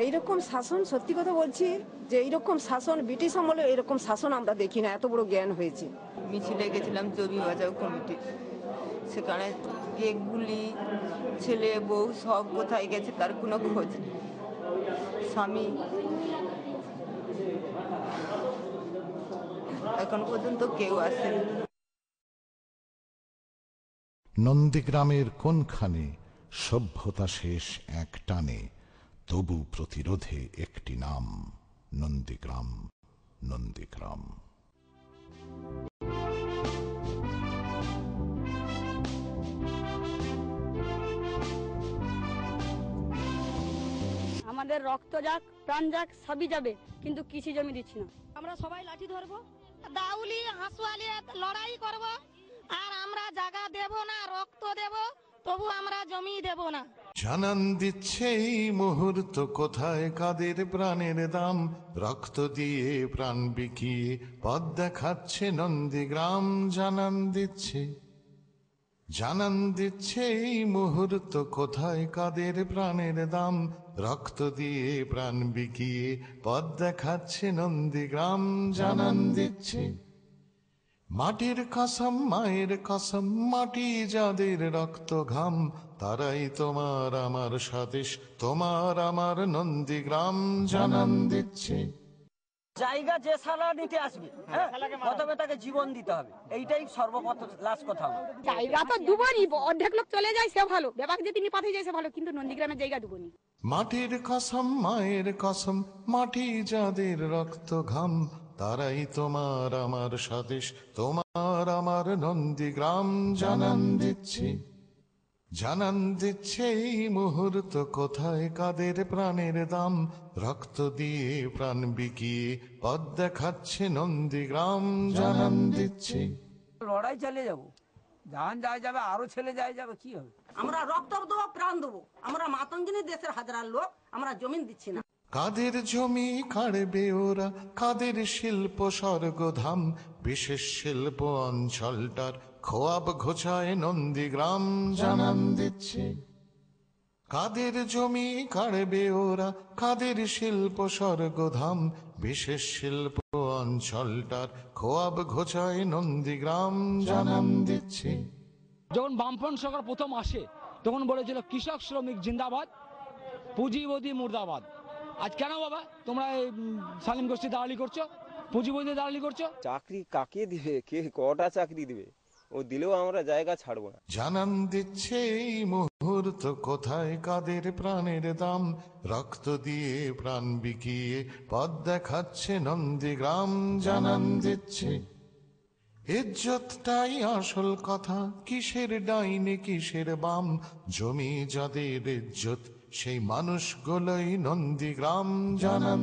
এইরকম শাসন সত্যি কথা বলছি যে এইরকম শাসন ব্রিটিশ আমলে এরকম শাসন আমরা দেখি না এত বড় জ্ঞান হয়েছে। মিছিলে গেছিলাম জমি বাঁচাও কমিটি। সেখানে গিয়ে গুলি ছেলে বউ সব কোথায় গেছে তার কোনো খোঁজ নেই। স্বামী এখন পর্যন্ত কেউ আসেনি। নন্দীগ্রামের কোনখানে সভ্যতা শেষ এক টানে? তবু প্রতিরোধে একটি নাম নন্দীগ্রাম নন্দীগ্রাম। আমাদের রক্ত যাক প্রাণ যাক সবই যাবে কিন্তু কৃষি জমি দিচ্ছি না। আমরা সবাই লাঠি ধরবো দাউলি হাঁসুয়ালি লড়াই করব আর আমরা জায়গা দেব না রক্ত দেব তবু আমরা জমি দেব না। জানান দিচ্ছে এই মুহূর্ত কোথায়, কাদের প্রাণের দাম? রক্ত দিয়ে প্রাণ বিকিয়ে পথ দেখাচ্ছে নন্দীগ্রাম, জানান দিচ্ছে। জানান দিচ্ছে এই মুহূর্ত কোথায়, কাদের প্রাণের দাম? রক্ত দিয়ে প্রাণ বিকিয়ে পথ দেখাচ্ছে নন্দীগ্রাম, জানান দিচ্ছে। মাটির কসম, মায়ের কসম, মাটি যাদের রক্ত ঘাম তারাই তোমার আমার স্বদেশ তোমার আমার নন্দীগ্রাম জানান দিচ্ছে। জায়গা যে সালা নিতে আসবে হ্যাঁ? প্রথমে তাকে জীবন দিতে হবে। এইটাই সর্বপ্রথম লাস্ট কথা। জায়গা তো দুবনি অর্ধেক লোক চলে যায় সে ভালো। ব্যাপার যে তিনি পাঠিয়ে যায় সে ভালো কিন্তু নন্দীগ্রামের জায়গা দুবনি মাটির কসম মায়ের কসম মাটি যাদের রক্ত ঘাম তারাই তোমার আমার স্বদেশ তোমার আমার নন্দীগ্রাম জানান দিচ্ছে। জানান দিচ্ছে এই মুহূর্ত কোথায়? কাদের প্রাণের দাম? রক্ত দিয়ে প্রাণ বিকিয়ে পথ দেখাচ্ছে নন্দীগ্রাম। জানান দিচ্ছে লড়াই চালিয়ে যাব। জাহান যায় যাবে আরও ছেলে যায় যাবে কি হবে? আমরা রক্ত দেবো প্রাণ দেবো। আমরা মাতঙ্গিনী দেশের হাজার লোক আমরা জমিন দিচ্ছি না। কাদের জমি কাড়বে ওরা? কাদের শিল্প স্বর্গধাম? বিশেষ শিল্প অঞ্চলটার খোয়াব ঘোচায় নন্দীগ্রাম জানান দিচ্ছে। কাদের জমি কাড়বে ওরা? কাদের শিল্প স্বর্গধাম? বিশেষ শিল্প অঞ্চলটার খোয়াব ঘোচায় নন্দীগ্রাম জানান দিচ্ছে। যখন বামফ্রন্ট সরকার প্রথম আসে তখন বলেছিল কৃষক শ্রমিক জিন্দাবাদ পুঁজিপতি মুর্দাবাদ। আজ কেন বাবা? তোমরা এই সালিম গোষ্ঠী দালালি করছ পুঁজিপতি দালালি করছ? চাকরি কাকে দিবে? কে কটা চাকরি দিবে? ও দিলেও আমরা জায়গা ছাড়বো না। জানান দিচ্ছে এই মুহূর্ত কোথায়, কাদের প্রাণের দাম? রক্ত দিয়ে প্রাণ বিকিয়ে পথ দেখাচ্ছে নন্দীগ্রাম। জানান দিচ্ছে, ইজ্জতটাই আসল কথা, কিসের ডাইনে কিসের বাম? জমি যাদের ইজ্জত, সেই মানুষগুলোই নন্দীগ্রাম। জানান